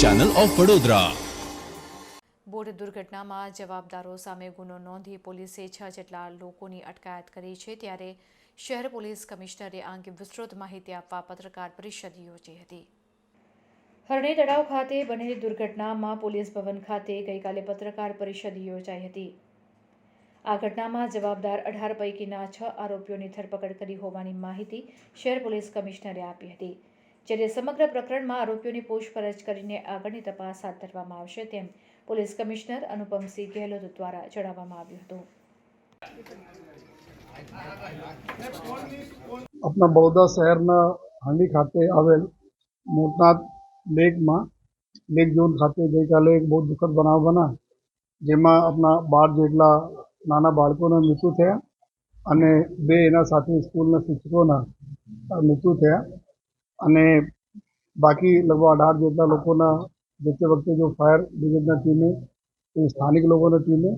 Channel of Vadodara boat દુર્ઘટનામાં જવાબદારો સામે ગુનો નોંધી પોલીસે છ જેટલા લોકોની અટકાયત કરી છે ત્યારે શહેર પોલીસ કમિશનરે આ અંગે વિસ્તૃત માહિતી આપવા પત્રકાર પરિષદ યોજી હતી. હરણી તળાવ ખાતે બનેલી દુર્ઘટનામાં પોલીસ ભવન ખાતે ગઈકાલે પત્રકાર પરિષદ યોજાઈ હતી. આ ઘટનામાં જવાબદાર અઢાર પૈકીના છ આરોપીઓની ધરપકડ કરી હોવાની માહિતી શહેર પોલીસ કમિશનરે આપી હતી. જ્યારે સમગ્ર પ્રકરણમાં આરોપીઓની પૂછપરછ કરીને આગળની તપાસ હાથ ધરવામાં આવશે તેમ પોલીસ કમિશનર અનુપમસિંહ ગેહલોત દ્વારા જણાવવામાં આવ્યું હતું. આપણા બરોડા શહેરના હાંડી ખાતે આવેલ મોટનાથ લેકમાં, લેક ઝોન ખાતે ગઈકાલે એક બહુ દુઃખદ બનાવ બના જેમાં આપણા બાર જેટલા નાના બાળકોના મૃત્યુ થયા અને બે એના સાથે સ્કૂલના શિક્ષકોના મૃત્યુ થયા. અને બાકી લગભગ અઢાર જેટલા લોકોના જતે વખતે જો ફાયર બ્રિગેડના ટીમે સ્થાનિક લોકોની ટીમે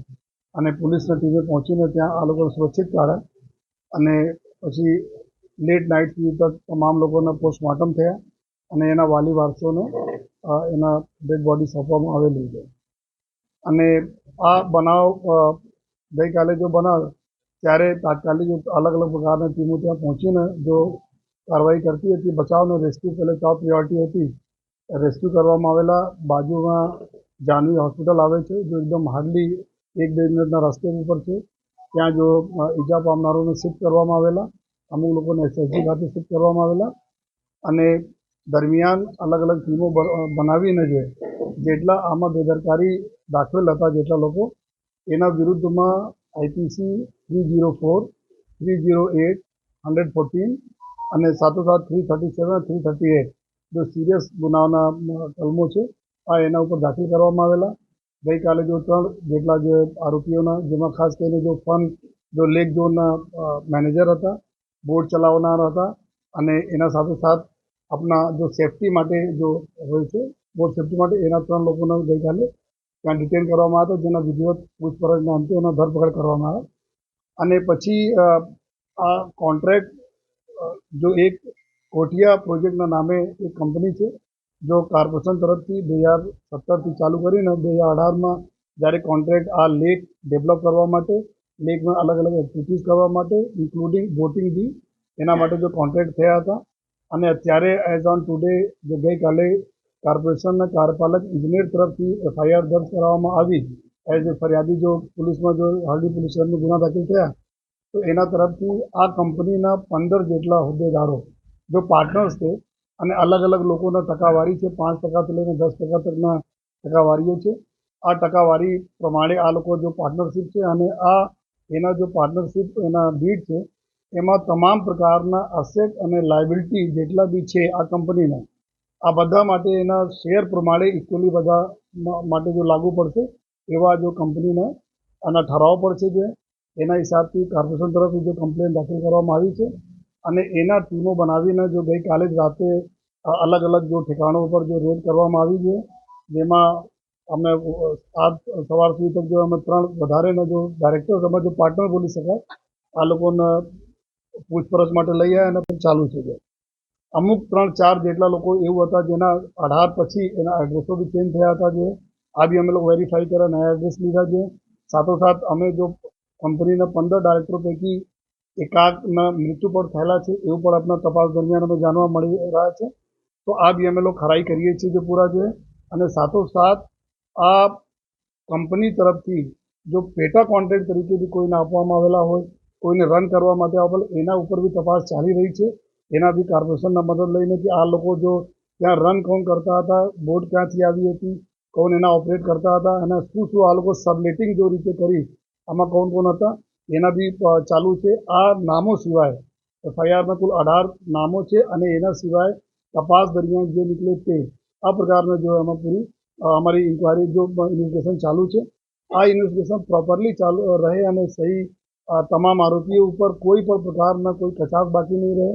અને પોલીસના ટીમે પહોંચીને ત્યાં આ લોકોને સુરક્ષિત કાઢ્યા અને પછી લેટ નાઇટ સુધી તક તમામ લોકોના પોસ્ટમોર્ટમ થયા અને એના વાલી વારસોને એના ડેડ બોડી સોંપવામાં આવેલી છે. અને આ બનાવ ગઈકાલે જો બનાવ, ત્યારે તાત્કાલિક અલગ અલગ પ્રકારની ટીમો ત્યાં પહોંચીને જો કાર્યવાહી કરતી હતી, બચાવનો રેસ્ક્યુ પહેલાં ટોપ પ્રિયોરિટી હતી. રેસ્ક્યુ કરવામાં આવેલા બાજુમાં જાનવી હોસ્પિટલ આવે છે, જો એકદમ હાર્ડલી એક બે મિનિટના રસ્તે ઉપર છે. ત્યાં જો ઈજા પામનારોને શિફ્ટ કરવામાં આવેલા, અમુક લોકોને એસએસજી ખાતે શિફ્ટ કરવામાં આવેલા અને દરમિયાન અલગ અલગ ટીમો બનાવીને જે, જેટલા આમાં બેદરકારી દાખવેલ હતા જેટલા લોકો, એના વિરુદ્ધમાં IPC three zero four three zero eight hundred fourteen અને સાથોસાથ three thirty seven three thirty eight જો સિરિયસ ગુનાઓના કલમો છે, આ એના ઉપર દાખલ કરવામાં આવેલા. ગઈકાલે જો ત્રણ જેટલા જે આરોપીઓના, જેમાં ખાસ કરીને જો ફંડ જો લેક ઝોનના મેનેજર હતા બોટ ચલાવનાર હતા, અને એના સાથે સાથ આપણા જો સેફટી માટે જો હોય છે બોટ સેફટી માટે એના ત્રણ લોકોને ગઈકાલે ત્યાં ડિટેન કરવામાં આવ્યા જેના વિધિવત પૂછપરછના અંતે એનો ધરપકડ કરવામાં આવે અને પછી આ કોન્ટ્રાક્ટ જો એક કોટિયા પ્રોજેક્ટના નામે એક કંપની છે જો કોર્પોરેશન તરફથી બે હજાર સત્તરથી ચાલુ કરીને બે હજાર અઢારમાં જ્યારે કોન્ટ્રાક્ટ આ લેક ડેવલપ કરવા માટે લેકમાં અલગ અલગ એક્ટિવિટીઝ કરવા માટે ઇન્ક્લુડિંગ બોટિંગ બી એના માટે જો કોન્ટ્રાક્ટ થયા હતા અને અત્યારે એઝ ઓન ટુડે જો ગઈકાલે કોર્પોરેશનના કાર્યપાલક ઇજનેર તરફથી એફઆઈઆર દર્જ કરવામાં આવી એઝ એ ફરિયાદી જો પોલીસમાં જો હાર્ડી પોલીસ ગુના દાખલ થયા તો એના તરફથી આ કંપનીના પંદર જેટલા હોદ્દેદારો, જો પાર્ટનર્સ છે, અને અલગ અલગ લોકોના ટકાવારી છે, પાંચ ટકાથી લઈને દસ ટકા તકના ટકાવારીઓ છે. આ ટકાવારી પ્રમાણે આ લોકો જો પાર્ટનરશિપ છે અને આ એના જો પાર્ટનરશિપ એના બીડ છે, એમાં તમામ પ્રકારના અસેટ અને લાયબિલિટી જેટલા બી છે આ કંપનીના, આ બધા માટે એના શેર પ્રમાણે ઇક્વલી બધા માટે જો લાગુ પડશે, એવા જો કંપનીના આના ઠરાવ પડશે જે એના હિસાબથી કોર્પોરેશન તરફથી જો કમ્પ્લેન દાખલ કરવામાં આવી છે અને એના ટીમો બનાવીને જો ગઈકાલે જ રાતે અલગ અલગ જો ઠેકાણો ઉપર જો રેડ કરવામાં આવી છે, જેમાં અમે આજ સવાર સુધી તક જો અમે ત્રણ વધારેના જો ડાયરેક્ટર અમે જો પાર્ટનર બોલી શકાય, આ લોકોને પૂછપરછ માટે લઈ આવ્યા અને પણ ચાલુ છે જે અમુક ત્રણ ચાર જેટલા લોકો એવું હતા જેના અઢાર પછી એના એડ્રેસો બી ચેન્જ થયા હતા જે. આ બી અમે લોકો વેરીફાઈ કર્યા, નયા એડ્રેસ લીધા છે. સાથોસાથ અમે જો કંપનીના પંદર ડાયરેક્ટરો પૈકી એકાકના મૃત્યુ પણ થયેલા છે, એવું પણ આપણા તપાસ દરમિયાન અમે જાણવા મળી રહ્યા છે. તો આ બી અમે લોકો ખરાઈ કરીએ છીએ જે પૂરા છે અને સાથોસાથ આ કંપની તરફથી જો પેટા કોન્ટ્રાક્ટ તરીકે બી કોઈને આપવામાં આવેલા હોય, કોઈને રન કરવા માટે આપેલ એના ઉપર બી તપાસ ચાલી રહી છે. એના બી કોર્પોરેશનના મદદ લઈને કે આ લોકો જો ત્યાં રન કોણ કરતા હતા, બોટ ક્યાંથી આવી હતી, કોણ એના ઓપરેટ કરતા હતા, અને શું શું આ લોકો સબલેટિંગ જો રીતે કરી આમાં કોણ કોણ હતા? એના બી ચાલુ છે. આ નામો સિવાય એફઆઈઆરમાં કુલ અઢાર નામો છે અને એના સિવાય તપાસ દરમિયાન જે નીકળે તે. આ પ્રકારના જો એમાં પૂરી અમારી ઇન્કવાયરી જો ઇન્વેસ્ટિગેશન ચાલુ છે, આ ઇન્વેસ્ટિગેશન પ્રોપરલી ચાલુ રહે અને સહી તમામ આરોપીઓ ઉપર કોઈ પણ પ્રકારના કોઈ કચાશ બાકી નહીં રહે.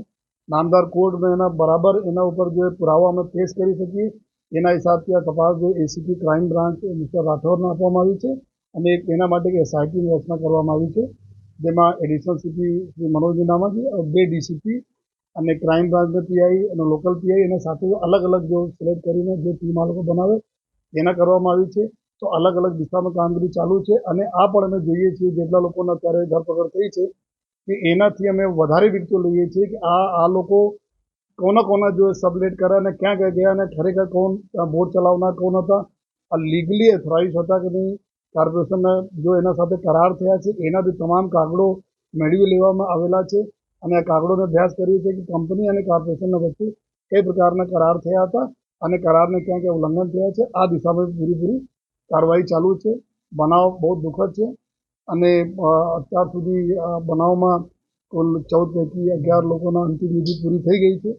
નામદાર કોર્ટમાં એના બરાબર એના ઉપર જે પુરાવા અમે પેશ કરી શકીએ, એના હિસાબથી આ તપાસ જે એસીપી ક્રાઇમ બ્રાન્ચ મિસ્ટર રાઠોડને આપવામાં આવી છે. અને એક એના માટે એક એસઆઈટીની રચના કરવામાં આવી છે, જેમાં એડિશનલ સીપી શ્રી મનોજ નામાજી બે ડીસીપી અને ક્રાઇમ બ્રાન્ચના પીઆઈ અને લોકલ પીઆઈ એના સાથે અલગ અલગ જો સિલેક્ટ કરીને જે ટીમ આ લોકો બનાવે, એના કરવામાં આવી છે. તો અલગ અલગ દિશામાં કામગીરી ચાલુ છે અને આ પણ અમે જોઈએ છીએ, જેટલા લોકોને અત્યારે ધરપકડ થઈ છે, કે એનાથી અમે વધારે વિગતો લઈએ છીએ કે આ આ લોકો કોના કોના જો સબલેટ કર્યા અને ક્યાં ગયા અને ખરેખર કોણ બોટ ચલાવનાર કોણ હતા, આ લીગલી એથોરાઇઝ હતા કે નહીં કોર્પોરેશનના જો એના સાથે કરાર થયા છે, એના બી તમામ કાગળો મેળવી લેવામાં આવેલા છે. અને આ કાગળોનો અભ્યાસ કરીએ છીએ કે કંપની અને કોર્પોરેશનના વચ્ચે કઈ પ્રકારના કરાર થયા હતા અને કરારને ક્યાં ક્યાં ઉલ્લંઘન થયા છે, આ દિશામાં પૂરીપૂરી કાર્યવાહી ચાલુ છે. બનાવ બહુ દુઃખદ છે. અને અત્યાર સુધી બનાવમાં કુલ ચૌદ પૈકી અગિયાર લોકોના અંતિમ વિધિ પૂરી થઈ ગઈ છે.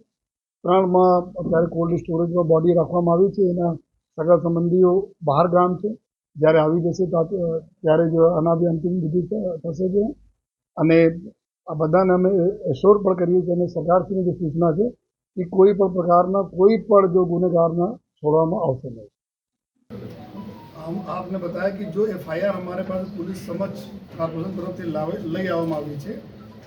ત્રણમાં અત્યારે કોલ્ડ સ્ટોરેજમાં બોડી રાખવામાં આવી છે. એના સગા સંબંધીઓ બહાર ગામ છે. જ્યારે આવી જશે તા- ત્યારે જ આના બી અંતિમ વિધિ થ- થશે છે અને આ બધાને અમે એશ્યોર પણ કરીએ છીએ અને સરકારશ્રીની જે સૂચના છે કે કોઈ પણ પ્રકારના કોઈ પણ જો ગુનેગારના છોડવામાં આવશે નહીં हम आपने बताया कि जो एफआईआर हमारे पास पुलिस समक्ष કોર્પોરેશન તરફથી લાવે લઈ આવવામાં આવી છે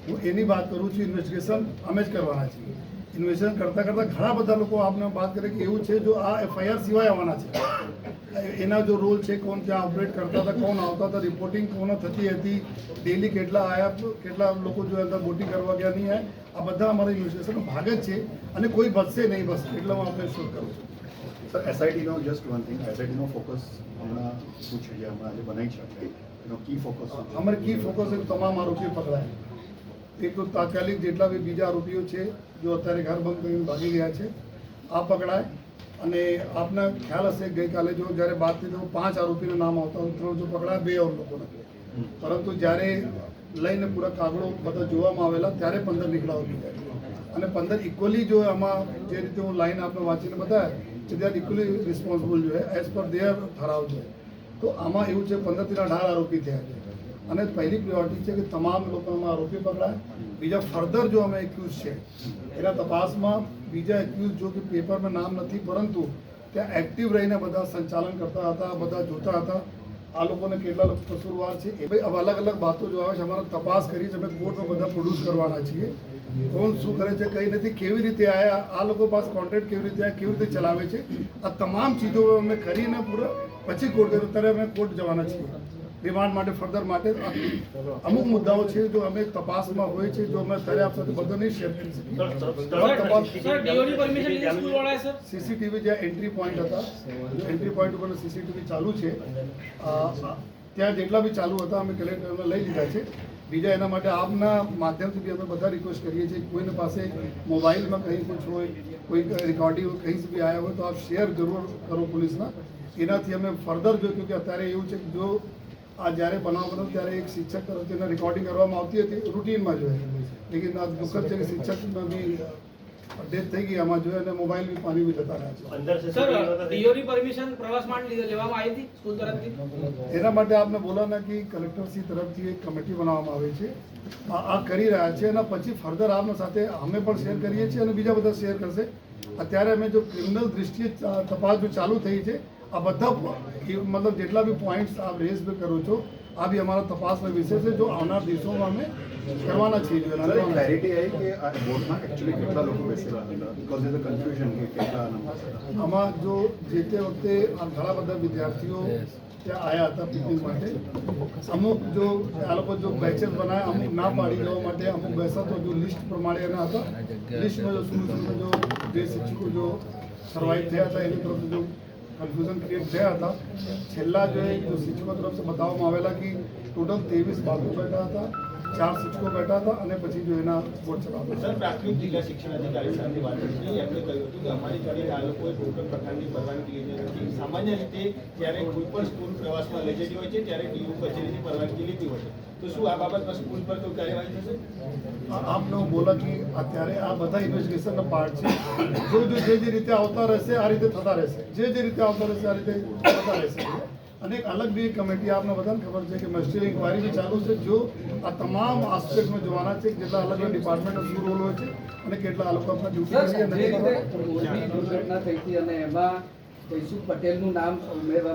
હું એની વાત કરું છું ઇન્વેસ્ટિગેશન અમે જ કરવાના છીએ ઇન્વેસ્ટિગેશન કરતાં કરતાં ઘણા બધા લોકો આપને વાત કરે કે એવું છે જો આ એફઆઈઆર સિવાય આવવાના છે એના જો રોલ છે કોણ ત્યાં ઓપરેટ કરતા હતા કોણ આવતા હતા રિપોર્ટિંગ કોણ થતી હતી ડેલી કેટલા આયા કેટલા લોકો જો અંદર બોટિંગ કરવા ગયા નહીં આ બધા અમારા ઇન્વેસ્ટિગેશનનો ભાગ જ છે અને કોઈ બચશે નહીં બસ એટલે હું આપણે શું કરું છું. સર એસઆઈટીનો જસ્ટ વન થિંગ એસઆઈટીનો ફોકસ હમણાં શું છે જે હમણાં જે બનાવી આપણે એનો કી ફોકસ અમારે કી ફોકસ એ તમામ આરોપીઓ પકડાય. એક તો તાત્કાલિક જેટલા બી બીજા આરોપીઓ છે જો અત્યારે ઘર બંધ કરીને ભાગી ગયા છે આ પકડાય. અને આપના ખ્યાલ હશે ગઈકાલે જો જ્યારે બાદ થઈ તો પાંચ આરોપીના નામ આવતા ત્રણ જો પકડાય બે ઓર લોકોને. પરંતુ જ્યારે લઈને પૂરા કાગળો બધા જોવામાં આવેલા, ત્યારે પંદર નીકળાવ અને પંદર ઇક્વલી જો આમાં જે રીતે હું લાઈન આપણે વાંચીને બતાવ્યા છે દે ઇક્વલી રિસ્પોન્સિબલ જો એઝ પર દેર ઠરાવ છે. તો આમાં એવું છે, પંદરથી અઢાર આરોપી થયા છે. અને પહેલી પ્રિયોરિટી છે કે તમામ લોકોમાં આરોપી પકડાય. બીજા ફર્ધર જો અમે એક્યુઝ છે, એના તપાસમાં બીજા એક્યુઝ જો કે પેપરમાં નામ નથી, પરંતુ ત્યાં એક્ટિવ રહીને બધા સંચાલન કરતા હતા, બધા જોતા હતા. આ લોકોને કેટલા કસૂરવાર છે એ ભાઈ અલગ અલગ બાતો જો આવે છે, અમારે તપાસ કરી છે, અમે કોર્ટમાં બધા પ્રોડ્યુસ કરવાના છીએ. કોણ શું કરે છે, કઈ નથી, કેવી રીતે આયા, આ લોકો પાસે કોન્ટ્રાક્ટ કેવી રીતે આયા, કેવી રીતે ચલાવે છે, આ તમામ ચીજો અમે કરીને પૂરા પછી કોર્ટ અત્યારે ત્યારે અમે કોર્ટ જવાના છીએ. રિમાન્ડ માટે ફર્ધર માટે. અમુક મુદ્દાઓ છે જો અમે તપાસમાં હોય છે જો અમે આપ સાથે બધો નહીં શેર કરી શકીએ. સીસીટીવી જ્યાં એન્ટ્રી પોઈન્ટ હતા એન્ટ્રી પોઈન્ટ ઉપર સીસીટીવી ચાલુ છે. ત્યાં જેટલા બી ચાલુ હતા અમે કલેક્ટરને લઈ લીધા છે. બીજા એના માટે આપના માધ્યમથી બી અમે બધા રિક્વેસ્ટ કરીએ છીએ. કોઈને પાસે મોબાઈલમાં કંઈ કુછ હોય કોઈ રેકોર્ડિંગ કંઈ બી આવ્યા હોય તો આપ શેર જરૂર કરો પોલીસના. એનાથી અમે ફર્ધર જો કે અત્યારે એવું છે કે જો આ જ્યારે બનાવ બન્યો ત્યારે એક શિક્ષક તરફથી રેકોર્ડિંગ કરવામાં આવતી હતી. રૂટીનમાં જોઈએ લેકિન આ દુઃખદ છે કે શિક્ષકનો બી ડેથ થઈ ગઈ આમાં જોઈએ અને મોબાઈલ બી પાણી બી જતા રહ્યા છે. સર પરમિશન પ્રવાસ માટે લેવામાં આવી હતી સ્કૂલ તરફથી? એના માટે આપને બોલાના કે કલેક્ટરશ્રી તરફથી એક કમિટી બનાવવામાં આવે છે. આ કરી રહ્યા છે અને પછી ફર્ધર આપના સાથે અમે પણ શેર કરીએ છીએ અને બીજા બધા શેર કરશે. અત્યારે અમે જો ક્રિમિનલ દ્રષ્ટિએ તપાસ જો ચાલુ થઈ છે આ બધા એ મતલબ જેટલા બી પોઈન્ટ્સ આપ રેઝ કરો છો આ બી અમારા તપાસનો વિષય છે. જો આવનાર દિવસોમાં અમે કરવાના છીએ ક્લેરિટી આવી કે બોર્ડમાં એકચ્યુઅલી કેટલા લોકો બેસેલા હતા? બીકોઝ ઇઝ કન્ફ્યુઝન કે કેટલા આમાં જો જે તે વખતે ઘણા બધા વિદ્યાર્થીઓ ત્યાં આવ્યા હતા પિકનિક માટે. અમુક જો આ લોકો જો બેચેસ બનાવ્યા અમુક ના પાડી દેવા માટે અમુક બેસા તો જો લિસ્ટ પ્રમાણે એના હતા. લિસ્ટમાં જો શું જો જે શિક્ષકો જો સર્વાઈવ થયા હતા એની તરફ જો કન્ફ્યુઝન ક્રિએટ થયા હતા. છેલ્લા જે શિક્ષકો તરફથી બતાવવામાં આવેલા કે ટોટલ ત્રેવીસ બાળકો બેઠા હતા. ચાર શિક્ષકો બેઠા હતા અને પછી જો એના બોર્ડ ચલાવતા સર પ્રાથમિક જિલ્લા શિક્ષણ અધિકારી સાથે વાત કરી. એમણે કહ્યું હતું કે અમારી જોડે આ લોકોએ કોઈ પણ પ્રકારની પરવાનગી લીધી નથી. સામાન્ય રીતે જ્યારે કોઈ પણ સ્કૂલ પ્રવાસમાં લઈ જતી હોય છે ત્યારે ડીયુ કચેરીની પરવાનગી લીધી હોય છે. તો શું આ બાબતમાં સ્કૂલ પર કોઈ કાર્યવાહી થશે? આપને બોલા કે અત્યારે આ બધા ઇન્વેસ્ટિગેશનના પાર્ટ છે. જો જે જે રીતે આવતા રહેશે આ રીતે થતા રહેશે. જે જે રીતે આવતા રહેશે આ રીતે થતા રહેશે. અને એક અલગ બી કમિટી આપને બધાને ખબર છે કે મસ્ટિયર ઇન્કવાયરી બી ચાલુ છે. જો આ તમામ આસ્પેક્ટમાં જોવાના છે કેટલા જેટલા અલગ અલગ ડિપાર્ટમેન્ટનો શું રોલ હોય છે અને કેટલા અલગ લોકો આપણા ડ્યુટી દુર્ઘટના થઈ હતી અને એમાં જયસુખ પટેલનું નામ ઉમેરવામાં